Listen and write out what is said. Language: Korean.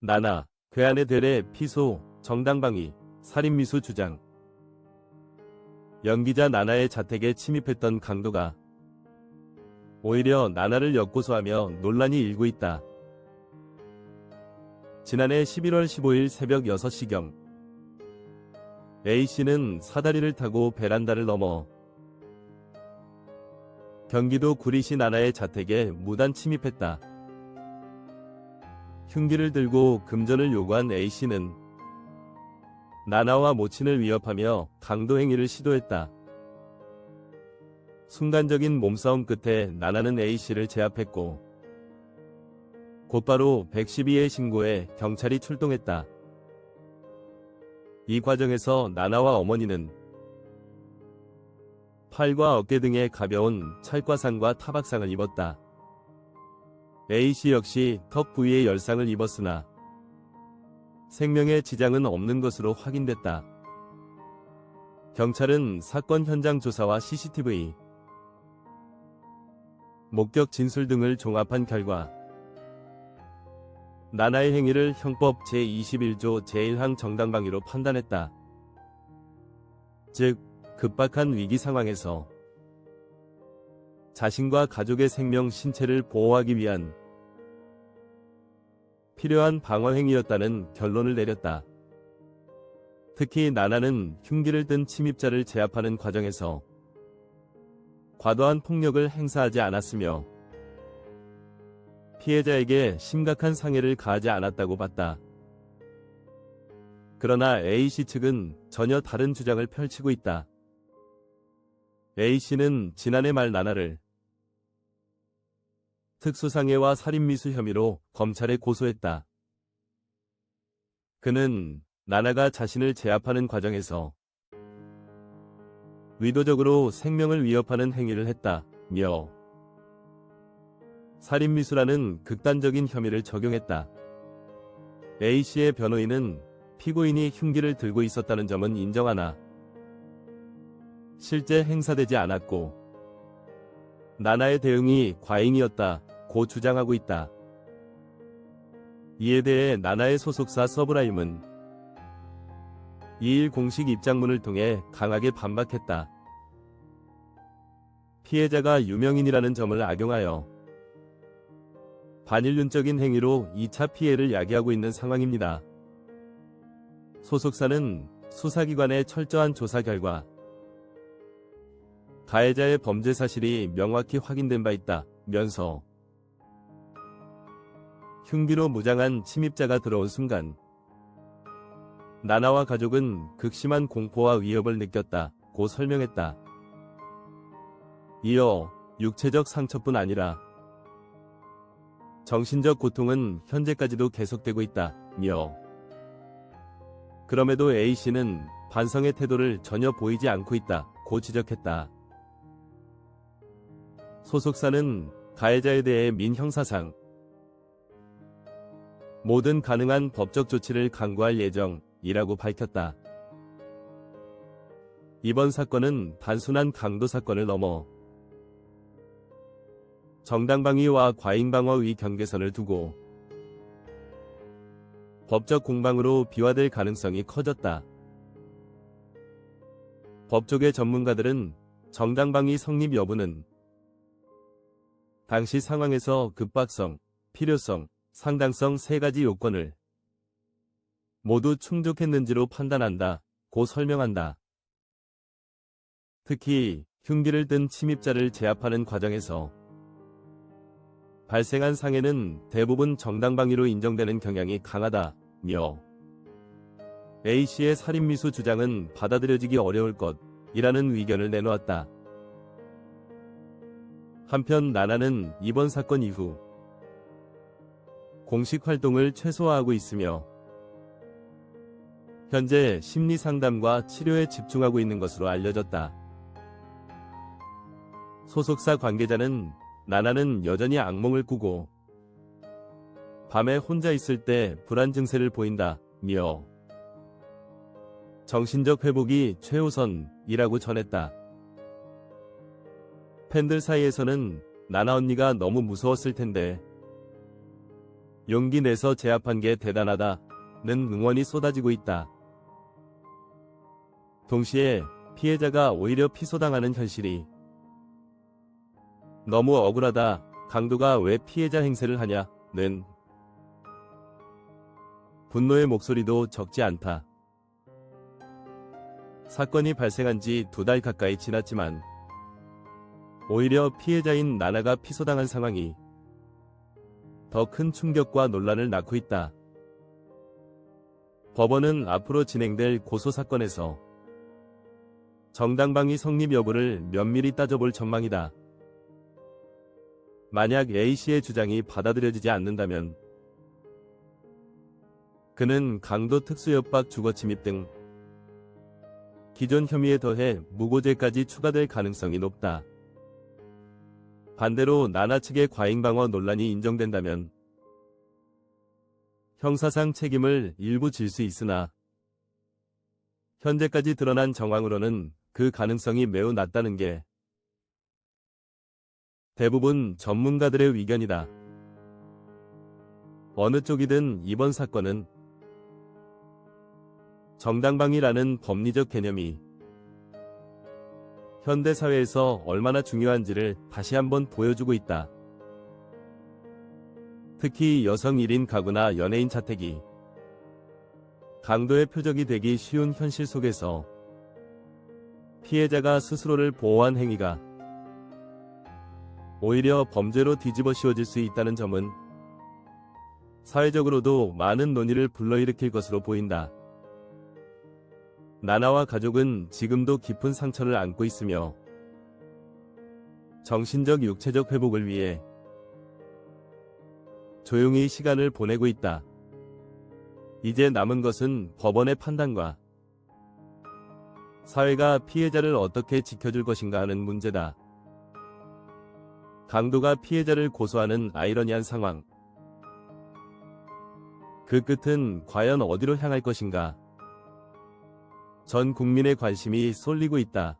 나나, 괴한의 대례, 피소, 정당방위, 살인미수 주장. 연기자 나나의 자택에 침입했던 강도가 오히려 나나를 역고소하며 논란이 일고 있다. 지난해 11월 15일 새벽 6시경 A씨는 사다리를 타고 베란다를 넘어 경기도 구리시 나나의 자택에 무단 침입했다. 흉기를 들고 금전을 요구한 A씨는 나나와 모친을 위협하며 강도 행위를 시도했다. 순간적인 몸싸움 끝에 나나는 A씨를 제압했고 곧바로 112에 신고해 경찰이 출동했다. 이 과정에서 나나와 어머니는 팔과 어깨 등에 가벼운 찰과상과 타박상을 입었다. A씨 역시 턱 부위에 열상을 입었으나 생명에 지장은 없는 것으로 확인됐다. 경찰은 사건 현장 조사와 CCTV, 목격 진술 등을 종합한 결과 나나의 행위를 형법 제21조 제1항 정당방위로 판단했다. 즉, 급박한 위기 상황에서 자신과 가족의 생명, 신체를 보호하기 위한 필요한 방어 행위였다는 결론을 내렸다. 특히 나나는 흉기를 든 침입자를 제압하는 과정에서 과도한 폭력을 행사하지 않았으며 피해자에게 심각한 상해를 가하지 않았다고 봤다. 그러나 A씨 측은 전혀 다른 주장을 펼치고 있다. A씨는 지난해 말 나나를 특수상해와 살인미수 혐의로 검찰에 고소했다. 그는 나나가 자신을 제압하는 과정에서 의도적으로 생명을 위협하는 행위를 했다며 살인미수라는 극단적인 혐의를 적용했다. A씨의 변호인은 피고인이 흉기를 들고 있었다는 점은 인정하나 실제 행사되지 않았고 나나의 대응이 과잉이었다 고 주장하고 있다. 이에 대해 나나의 소속사 서브라임은 2일 공식 입장문을 통해 강하게 반박했다. 피해자가 유명인이라는 점을 악용하여 반인륜적인 행위로 2차 피해를 야기하고 있는 상황입니다. 소속사는 수사기관의 철저한 조사 결과 가해자의 범죄 사실이 명확히 확인된 바 있다 면서 흉기로 무장한 침입자가 들어온 순간 나나와 가족은 극심한 공포와 위협을 느꼈다고 설명했다. 이어 육체적 상처뿐 아니라 정신적 고통은 현재까지도 계속되고 있다며 그럼에도 A씨는 반성의 태도를 전혀 보이지 않고 있다고 지적했다. 소속사는 가해자에 대해 민형사상 모든 가능한 법적 조치를 강구할 예정이라고 밝혔다. 이번 사건은 단순한 강도 사건을 넘어 정당방위와 과잉방어의 경계선을 두고 법적 공방으로 비화될 가능성이 커졌다. 법조계 전문가들은 정당방위 성립 여부는 당시 상황에서 급박성, 필요성, 상당성 세 가지 요건을 모두 충족했는지로 판단한다. 고 설명한다. 특히 흉기를 든 침입자를 제압하는 과정에서 발생한 상해는 대부분 정당방위로 인정되는 경향이 강하다며 A씨의 살인미수 주장은 받아들여지기 어려울 것이라는 의견을 내놓았다. 한편 나나는 이번 사건 이후 공식 활동을 최소화하고 있으며 현재 심리 상담과 치료에 집중하고 있는 것으로 알려졌다. 소속사 관계자는 나나는 여전히 악몽을 꾸고 밤에 혼자 있을 때 불안 증세를 보인다 며 정신적 회복이 최우선이라고 전했다. 팬들 사이에서는 나나 언니가 너무 무서웠을 텐데 용기 내서 제압한 게 대단하다. 는 응원이 쏟아지고 있다. 동시에 피해자가 오히려 피소당하는 현실이 너무 억울하다. 강도가 왜 피해자 행세를 하냐?는 분노의 목소리도 적지 않다. 사건이 발생한 지 두 달 가까이 지났지만 오히려 피해자인 나나가 피소당한 상황이 더 큰 충격과 논란을 낳고 있다. 법원은 앞으로 진행될 고소 사건에서 정당방위 성립 여부를 면밀히 따져볼 전망이다. 만약 A씨의 주장이 받아들여지지 않는다면 그는 강도 특수협박 주거침입 등 기존 혐의에 더해 무고죄까지 추가될 가능성이 높다. 반대로 나나 측의 과잉방어 논란이 인정된다면 형사상 책임을 일부 질 수 있으나 현재까지 드러난 정황으로는 그 가능성이 매우 낮다는 게 대부분 전문가들의 의견이다. 어느 쪽이든 이번 사건은 정당방위라는 법리적 개념이 현대 사회에서 얼마나 중요한지를 다시 한번 보여주고 있다. 특히 여성 1인 가구나 연예인 자택이 강도의 표적이 되기 쉬운 현실 속에서 피해자가 스스로를 보호한 행위가 오히려 범죄로 뒤집어 씌워질 수 있다는 점은 사회적으로도 많은 논의를 불러일으킬 것으로 보인다. 나나와 가족은 지금도 깊은 상처를 안고 있으며 정신적 육체적 회복을 위해 조용히 시간을 보내고 있다. 이제 남은 것은 법원의 판단과 사회가 피해자를 어떻게 지켜줄 것인가 하는 문제다. 강도가 피해자를 고소하는 아이러니한 상황. 그 끝은 과연 어디로 향할 것인가? 전 국민의 관심이 쏠리고 있다.